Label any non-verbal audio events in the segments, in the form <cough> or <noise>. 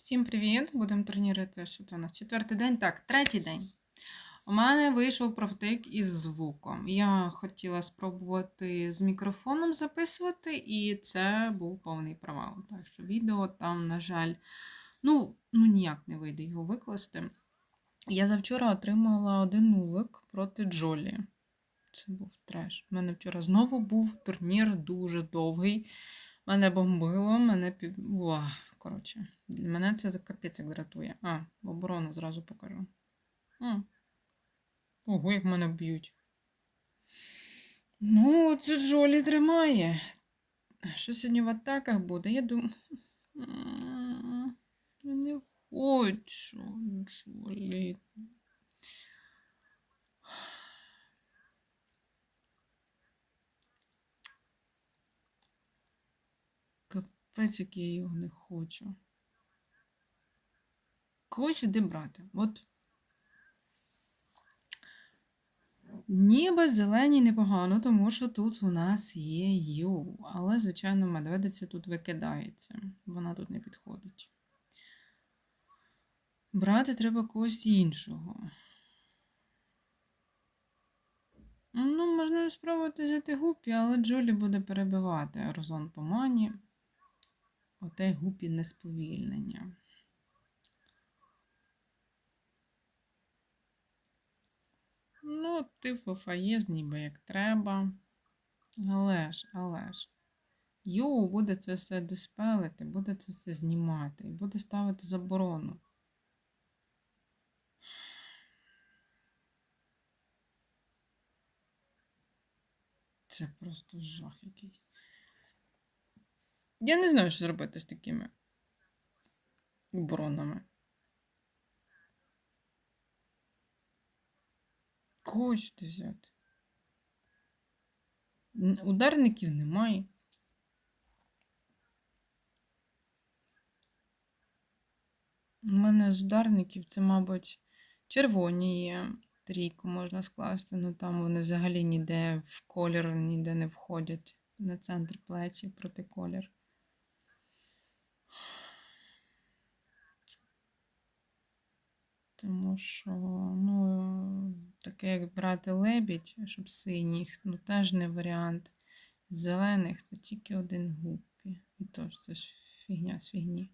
Всім привіт! Будемо турнірити, що це у нас четвертий день, так, третій день. У мене вийшов правтик із звуком. Я хотіла спробувати з мікрофоном записувати, і це був повний провал. Так що відео там, на жаль, ну, ну ніяк не вийде його викласти. Я завчора отримала один нулик проти Джолі. Це був треш. У мене вчора знову був турнір дуже довгий. Мене бомбило, мене під. коротше, для мене це капець як дратує. А, в оборону зразу покажу. М. Ого, як мене б'ють. Ну, це Джолі тримає. Що сьогодні в атаках буде? Я думаю. М, Я не хочу, Джолі. Капець, як я його не хочу. Кого сюди брати? От. Ніби зелені непогано, тому що тут у нас є Ю. Але, звичайно, медведиця тут викидається. Вона тут не підходить. Брати треба когось іншого. Ну, можна спробувати взяти гупі, але Джолі буде перебивати Розон по мані. Оте гупі несповільнення. Ну, типу фаєз ніби як треба. Але ж, але ж. Йоу буде це все диспелити, буде це все знімати і буде ставити заборону. Це просто жах якийсь. Я не знаю, що зробити з такими оборонами. Кого сюди взяти? Ударників немає. У мене з ударників це, мабуть, червоні є. Трійку можна скласти, але там вони взагалі ніде в колір ніде не входять на центр плечі проти колір. Тому що, ну, таке як брати лебідь, щоб синіх, ну теж не варіант. Зелених це тільки один гуппі. І то ж це ж фігня з фігні.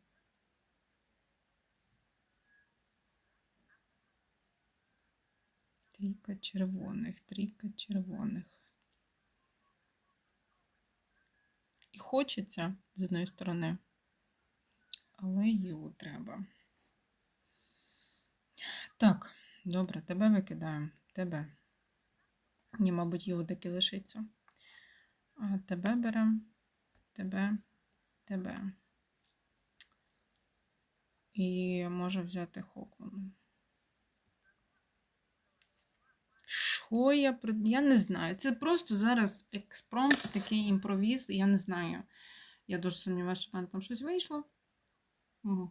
Трійка червоних, трійка червоних. І хочеться з одної сторони, але його треба. Так, добре, тебе викидаємо. Тебе. Ні, мабуть, його таки лишиться. А тебе беремо, тебе, тебе. І може взяти Хокман. Що я. Я не знаю. Це просто зараз експромт, такий імпровіз, я не знаю. Я дуже сумніваюся, що в мене там щось вийшло. Угу.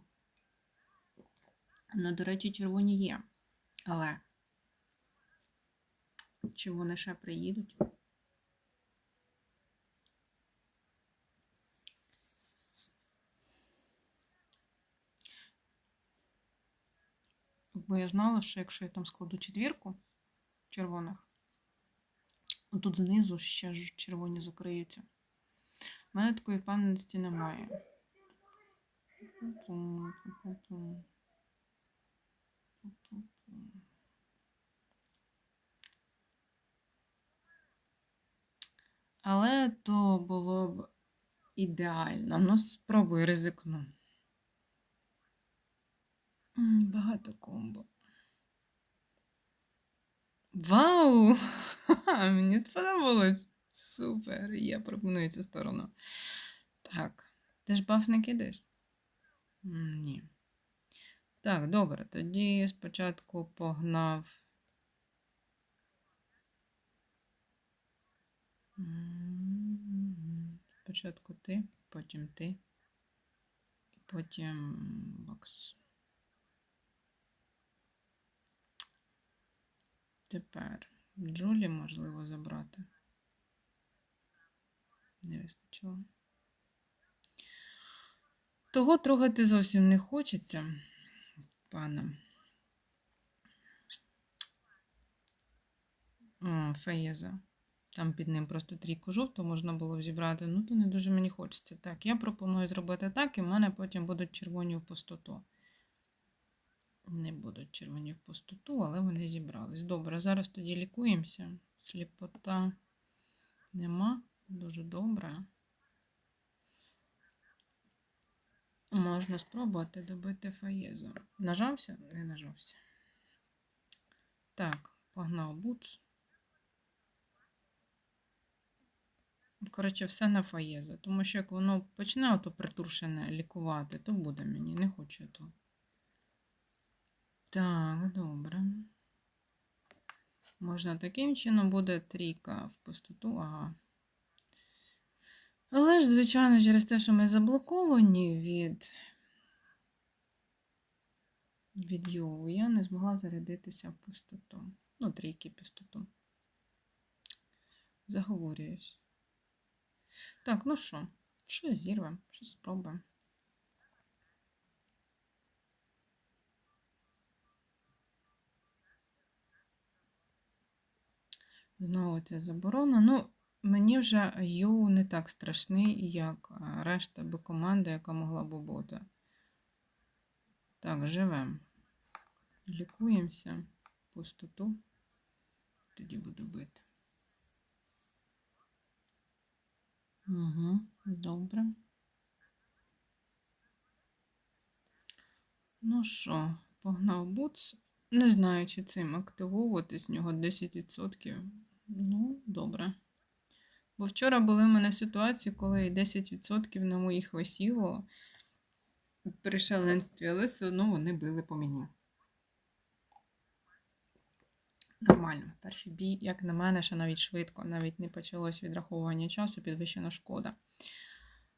Ну, до речі, червоні є. Але чи вони ще приїдуть? Бо я знала, що якщо я там складу четвірку червоних, тут знизу ще ж червоні закриються. У мене такої впевненості немає. Але то було б ідеально. Ну, спробуй ризикну. Багато комбо. Вау! <laughs> Мені сподобалось. Супер. Я пропоную цю сторону. Так, ти ж баф не кидаєш? Ні. Так, добре. Тоді спочатку погнав. Спочатку ти, потім ти, і потім бокс. Тепер Джулі можливо забрати. Не вистачило. Того трогати зовсім не хочеться, пана. О, Фаєза. Там під ним просто трійку жовту можна було зібрати. Ну, то не дуже мені хочеться. Так, я пропоную зробити так, і в мене потім будуть червоні в пустоту. Не будуть червоні в пустоту, але вони зібрались. Добре, зараз тоді лікуємося. Сліпота нема. Дуже добре. Можна спробувати добити фаєзу. Нажався? Не нажався. Так, погнав буц. Коротше, все на фаєза. Тому що як воно почне ото притуршене лікувати, то буде мені. Не хочу то. Так, добре. Можна таким чином буде трійка в пустоту, ага. Але ж, звичайно, через те, що ми заблоковані від, від Йову, я не змогла зарядитися в пустоту. Ну, трійки пустоту. Заговорююсь. Так, ну що, щось зірвемо, щось спробуємо. Знову ця заборона. Ну, мені вже Ю не так страшний, як решта би команда, яка могла б бути. Так, живемо. Лікуємося. Пустоту. Тоді буду бити. Угу, добре. Ну що, погнав буц. Не знаю, чи цим активовувати з нього 10%. Ну, добре. Бо вчора були в мене ситуації, коли 10% на моїх висіло при шаленстві, але все одно вони били по мені. Нормально. Перший бій, як на мене, ще навіть швидко, навіть не почалось відраховування часу, підвищена шкода.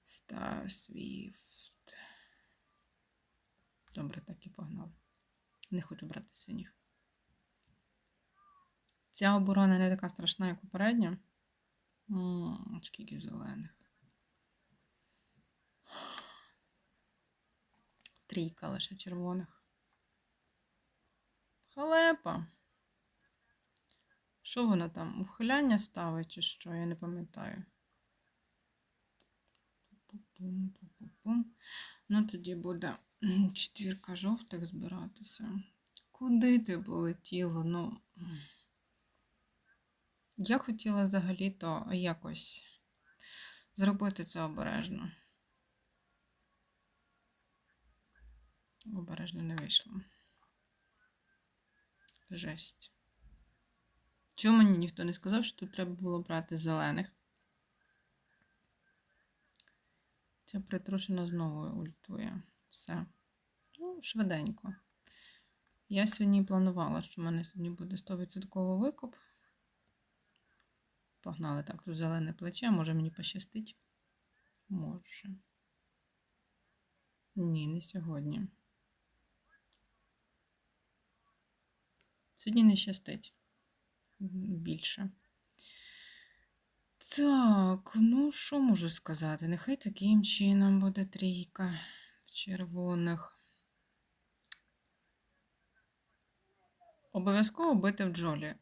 Star Swift. Добре, так і погнали. Не хочу брати синіх. Ця оборона не така страшна, як попередня. М, Скільки зелених. Трійка лише червоних. Халепа. Що воно там? Ухиляння ставить чи що? Я не пам'ятаю. Ну, тоді буде <clears throat> четвірка жовтих збиратися. Куди ти полетіло? Ну. Я хотіла взагалі-то якось зробити це обережно. Обережно не вийшло. Жесть. Чому мені ніхто не сказав, що тут треба було брати зелених? Ця притрушена знову ультує. Все. Ну, швиденько. Я сьогодні планувала, що в мене сьогодні буде 100% викуп. Погнали так, тут зелене плече, може мені пощастить? Може. Ні, не сьогодні. Сьогодні не щастить більше. Так, ну що можу сказати? Нехай таким чином буде трійка червоних. Обов'язково бити в джолі.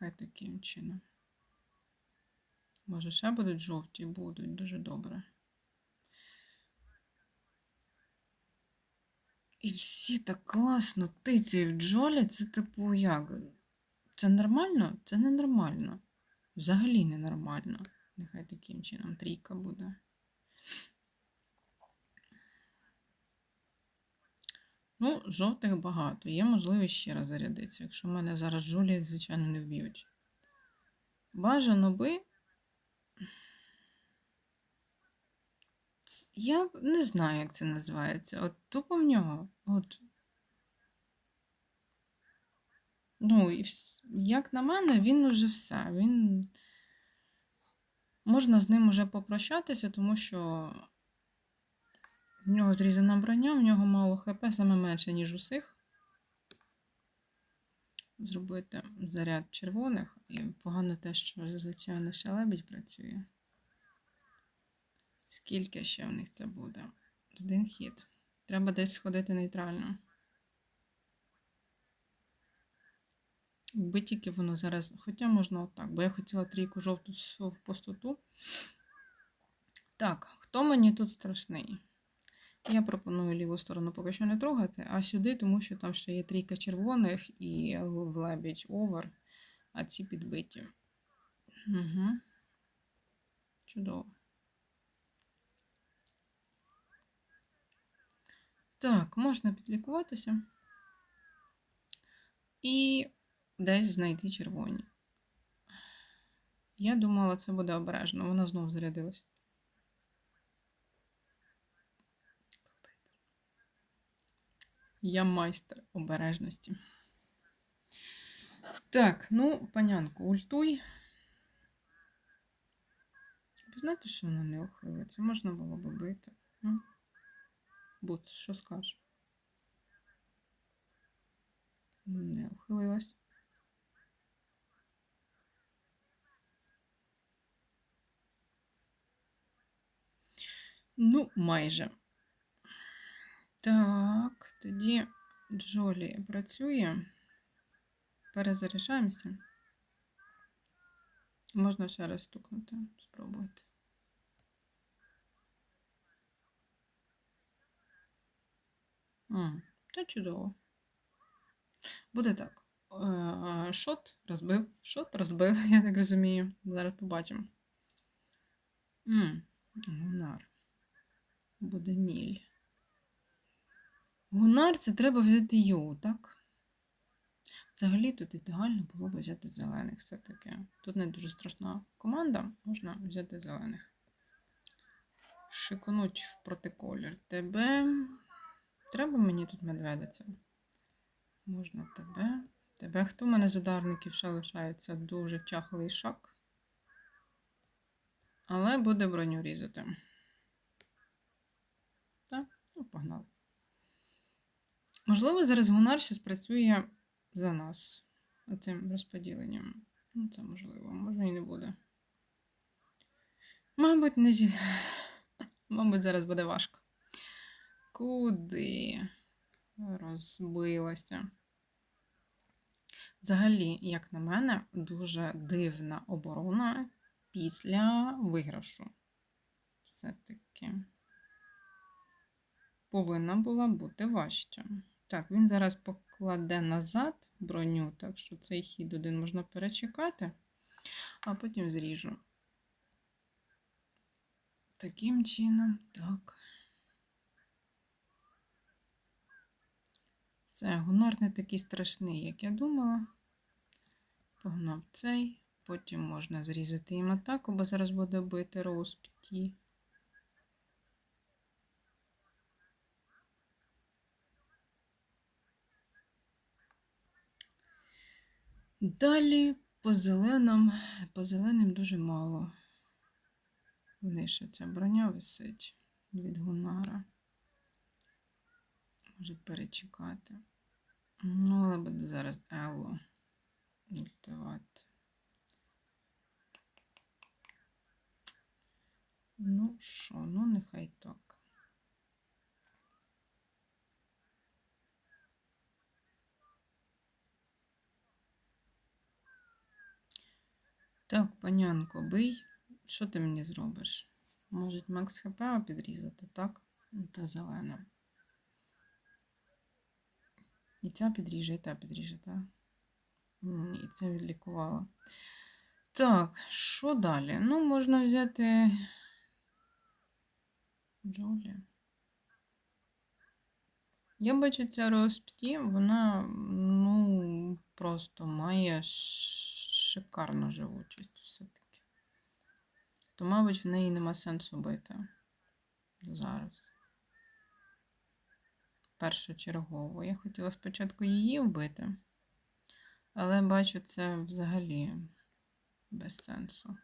М, Нехай таким чином. Може, ще будуть жовті? Будуть дуже добре. І всі так класно тицяють джолі. Це типу як? Це нормально? Це ненормально. Взагалі ненормально. Нехай таким чином трійка буде. Ну, жовтих багато. Є можливість ще раз зарядитися, якщо в мене зараз жолі, звичайно, не вб'ють. Бажано би. Я не знаю, як це називається. От тупо в нього. От. Ну, і як на мене, він уже все. Він. Можна з ним уже попрощатися, тому що в нього зрізана броня, в нього мало ХП, саме менше, ніж усіх. Зробити заряд червоних. І погано те, що, звичайно, ще лебідь працює. Скільки ще в них це буде? Один хід. Треба десь сходити нейтрально. Якби тільки воно зараз. Хоча можна отак, бо я хотіла трійку жовту в пустоту. Так, хто мені тут страшний? Я пропоную ліву сторону поки що не трогати, а сюди, тому що там ще є трійка червоних і лебідь овер, а ці підбиті. Угу. Чудово. Так, можна підлікуватися і десь знайти червоні. Я думала, це буде обережно. Вона знову зарядилась. Я майстер обережності. Так, ну, панянку, ультуй. Ви знаєте, що вона не ухилиться? Можна було би бити. Буц, що скажеш? Не ухилилась. Ну, майже. Так, тоді Джолі працює. Перезаряджаємося. Можна ще раз стукнути, спробувати. Це чудово. Буде так. Е, Шот розбив, шот розбив, <laughs> я так розумію. Зараз побачимо. Гунар. Буде міль. Гунар це треба взяти йоу, так? Взагалі тут ідеально було б взяти зелених все-таки. Тут не дуже страшна команда, можна взяти зелених. Шикнуть в протиколір. Тебе. Треба мені тут медведиця. Можна тебе. Тебе. Хто в мене з ударників ще лишається? Дуже чахлий шак. Але буде броню різати. Так, ну, погнали. Можливо, зараз Гунар ще спрацює за нас оцим розподіленням. Ну, це можливо, може і не буде. Мабуть, не зі... <sighs> Мабуть, зараз буде важко. Куди розбилася? Взагалі, як на мене, дуже дивна оборона після виграшу. Все-таки повинна була бути важча. Так, він зараз покладе назад броню, так що цей хід один можна перечекати, а потім зріжу. Таким чином, так. Все, гонор не такий страшний, як я думала. Погнав цей. Потім можна зрізати їм атаку, бо зараз буде бити роуз п'яті. Далі по зеленим, по зеленим дуже мало. Нижче ця броня висить від Гунара. Може перечекати. Ну, але буде зараз Елло ультивати. Ну що, ну нехай так. Так, панянко, бий. Що ти мені зробиш? Може, Макс ХП підрізати, так? Та зелена. І ця підріже, і та підріже, так? Ні, це відлікувала. Так, що далі? Ну, можна взяти Джолі. Я бачу, ця розпті, вона, ну, просто має шикарну живучість все-таки. То, мабуть, в неї нема сенсу бити зараз. Першочергово. Я хотіла спочатку її вбити, але бачу, це взагалі без сенсу.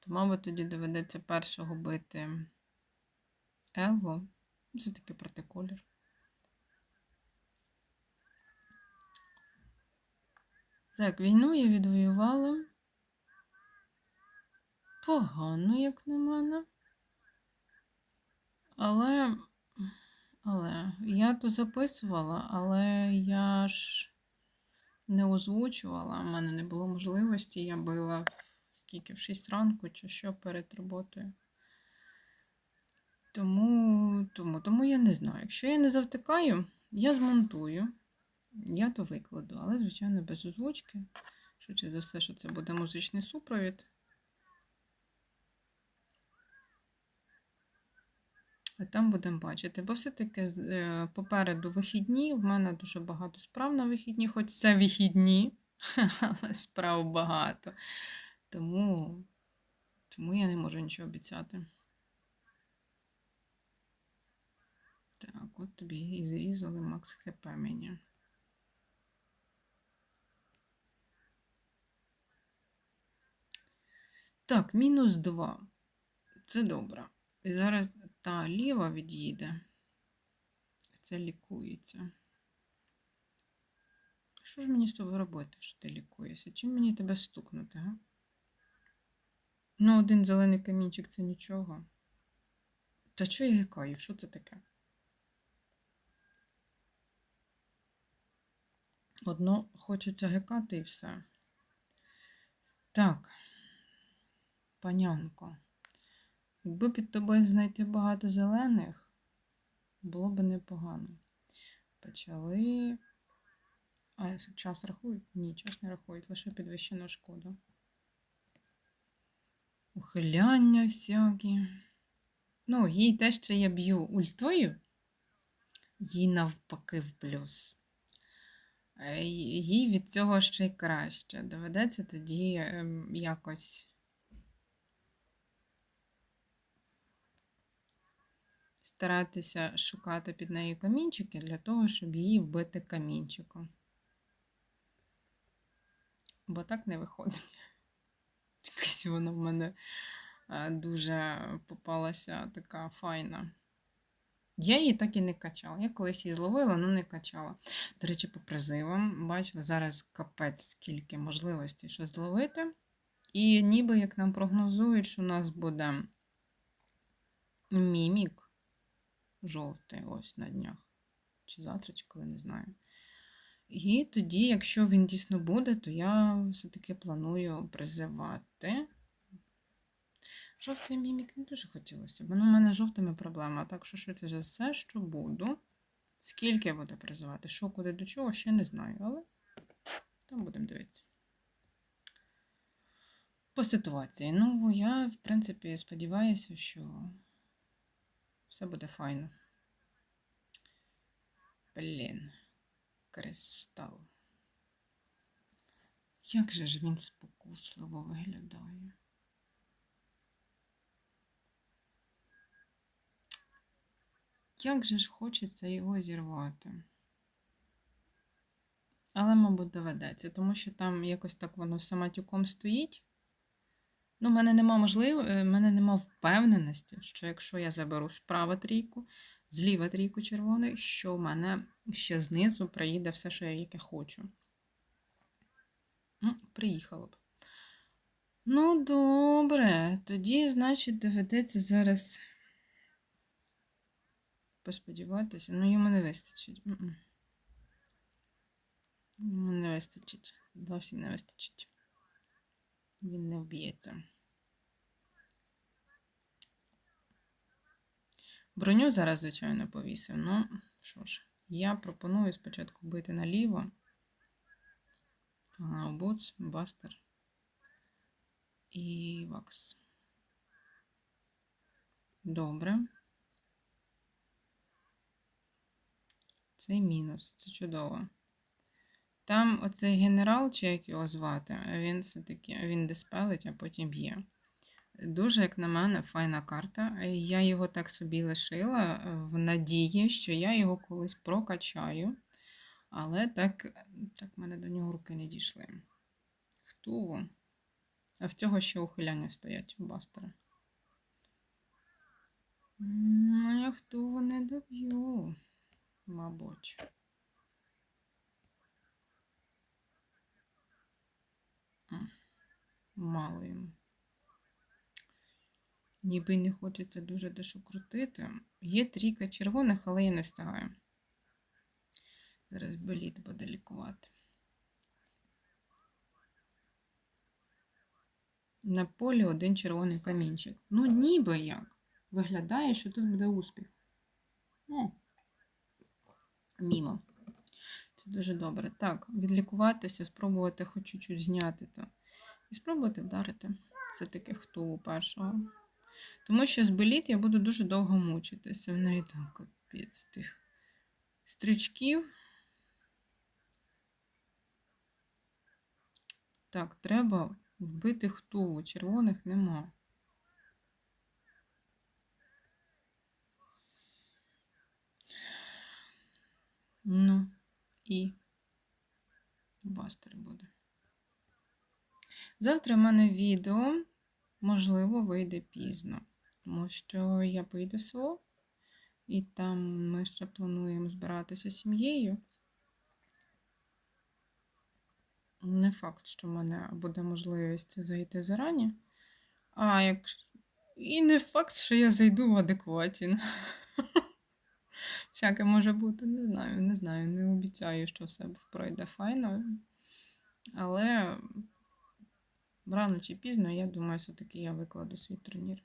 То, мабуть, тоді доведеться першого бити Елло. Це такий протиколір. Так, війну я відвоювала. Погано, як на мене. Але, але я то записувала, але я ж не озвучувала, у мене не було можливості, я била скільки в 6 ранку чи що перед роботою. Тому, тому, тому я не знаю. Якщо я не завтикаю, я змонтую, я то викладу, але, звичайно, без озвучки. Швидше за все, що це буде музичний супровід. А там будемо бачити. Бо все-таки е, попереду вихідні, в мене дуже багато справ на вихідні, хоч це вихідні, <laughs> але справ багато. Тому, тому я не можу нічого обіцяти. Так, от тобі і зрізали Макс ХП мені. Так, мінус 2. Це добре. І зараз та ліва від'їде. Це лікується. Що ж мені з тобою робити, що ти лікуєшся? Чим мені тебе стукнути, га? Ну, один зелений камінчик це нічого. Та що я гикаю? Що це таке? Одно хочеться гикати і все. Так, панянко. Якби під тобою знайти багато зелених, було б непогано. Почали. А час рахують? Ні, час не рахують, лише підвищена шкода. Ухиляння всякі. Ну, їй те, що я б'ю ультою, їй навпаки в плюс. Е, Їй від цього ще й краще. Доведеться тоді ем, якось старатися шукати під нею камінчики для того, щоб її вбити камінчиком. Бо так не виходить. <laughs> Якась вона в мене е, дуже попалася така файна. Я її так і не качала. Я колись її зловила, але не качала. До речі, по призивам, бачила, зараз капець скільки можливостей що зловити. І ніби як нам прогнозують, що у нас буде мімік жовтий ось на днях. Чи завтра, чи коли не знаю. І тоді, якщо він дійсно буде, то я все-таки планую призивати. Жовтий мімік не дуже хотілося, бо ну, в мене з жовтими проблема. Так що швидше за все, що буду. Скільки я буду призивати, що куди до чого, ще не знаю, але там будемо дивитися. По ситуації. Ну, я, в принципі, сподіваюся, що все буде файно. Блін, кристал. Як же ж він спокусливо виглядає? Як же ж хочеться його зірвати? Але, мабуть, доведеться, тому що там якось так воно самотюком стоїть. Ну, в мене нема можливо, в мене нема впевненості, що якщо я заберу справа трійку, зліва трійку червоної, що в мене ще знизу приїде все, що я яке хочу. Приїхало б. Ну, добре, тоді, значить, доведеться зараз посподіватися. Ну, йому не вистачить. Йому не вистачить. Зовсім не вистачить. Він не вб'ється. Броню зараз, звичайно, повісив. Ну, що ж, я пропоную спочатку бити наліво. Буц, Бастер і Вакс. Добре. Це мінус, це чудово. Там оцей генерал, чи як його звати, він все-таки він диспелить, а потім б'є. Дуже, як на мене, файна карта. Я його так собі лишила в надії, що я його колись прокачаю. Але так, так в мене до нього руки не дійшли. Хто? А в цього ще ухиляння стоять у бастера. Ну, я хто не доб'ю, мабуть. Мало йому. ніби не хочеться дуже дещо крутити. Є трійка червоних, але я не встигаю. Зараз боліт буде лікувати. На полі один червоний камінчик. Ну, ніби як. Виглядає, що тут буде успіх. Ну, мімо. Це дуже добре. Так, відлікуватися, спробувати хоч чуть-чуть зняти то. І спробувати вдарити. Все-таки хто першого. Тому що з боліт я буду дуже довго мучитися. В неї там капець тих стрючків. Так, треба вбити хту. Червоних нема. Ну, і бастер буде. Завтра в мене відео, можливо, вийде пізно, тому що я поїду в село, і там ми ще плануємо збиратися з сім'єю. Не факт, що в мене буде можливість зайти зарані. А якщо... І не факт, що я зайду в адекваті. Всяке може бути, не знаю, не знаю, не обіцяю, що все пройде файно. Але рано чи пізно, я думаю, все-таки я викладу свій турнір.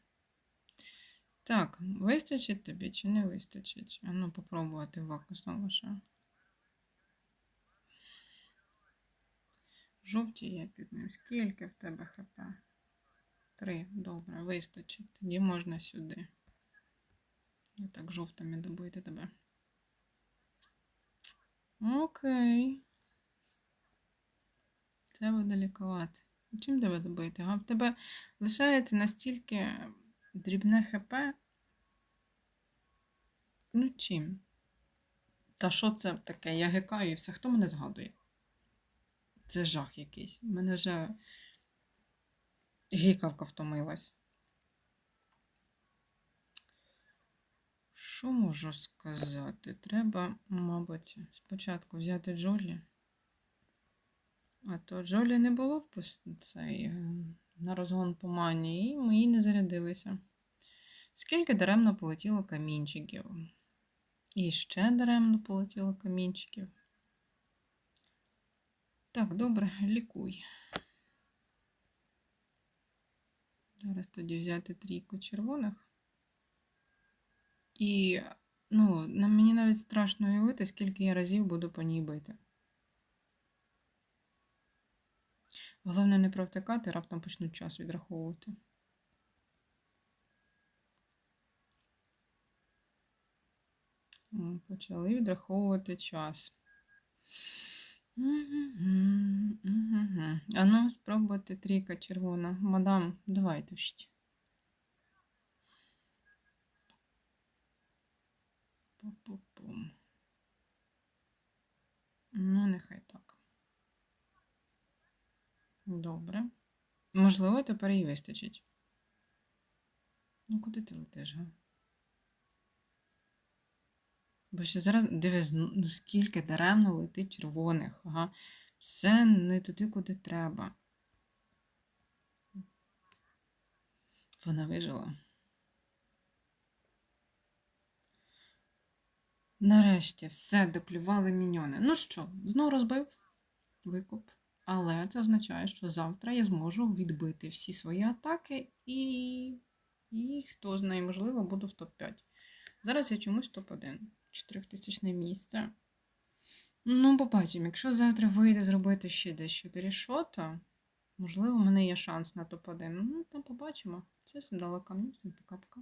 Так, вистачить тобі чи не вистачить? А ну, попробувати ваку знову ще. Жовті є під ним. Скільки в тебе хп? Три. Добре, вистачить. Тоді можна сюди. І так жовтими добити тебе. Окей. Це буде лікувати. Чим тебе добити? А в тебе лишається настільки дрібне ХП. Ну чим? Та що це таке? Я гикаю і все. Хто мене згадує? Це жах якийсь. У мене вже гікавка втомилась. Що можу сказати? Треба, мабуть, спочатку взяти Джолі. А то Джолі не було в цей, е, на розгон по мані, і мої не зарядилися. Скільки даремно полетіло камінчиків. І ще даремно полетіло камінчиків. Так, добре, лікуй. Зараз тоді взяти трійку червоних. І, ну, мені навіть страшно уявити, скільки я разів буду по ній бити. Головне не провтикати, раптом почнуть час відраховувати. Почали відраховувати час. А ну, спробуйте трійка червона. Мадам, давайте вщить. Ну, нехай так. Добре. Можливо, тепер і вистачить. Ну, куди ти летиш, га? Бо ще зараз дивись, ну скільки даремно летить червоних, ага. Все не туди, куди треба. Вона вижила. Нарешті все доклювали міньони. Ну що, знову розбив викуп. Але це означає, що завтра я зможу відбити всі свої атаки і. І хто знає, можливо, буду в топ-5. Зараз я чомусь топ-1. 4000 місце. Ну, побачимо. Якщо завтра вийде зробити ще десь 4 шота, можливо, в мене є шанс на топ-1. Ну, там побачимо. Це все далеко. Всім пока-пока.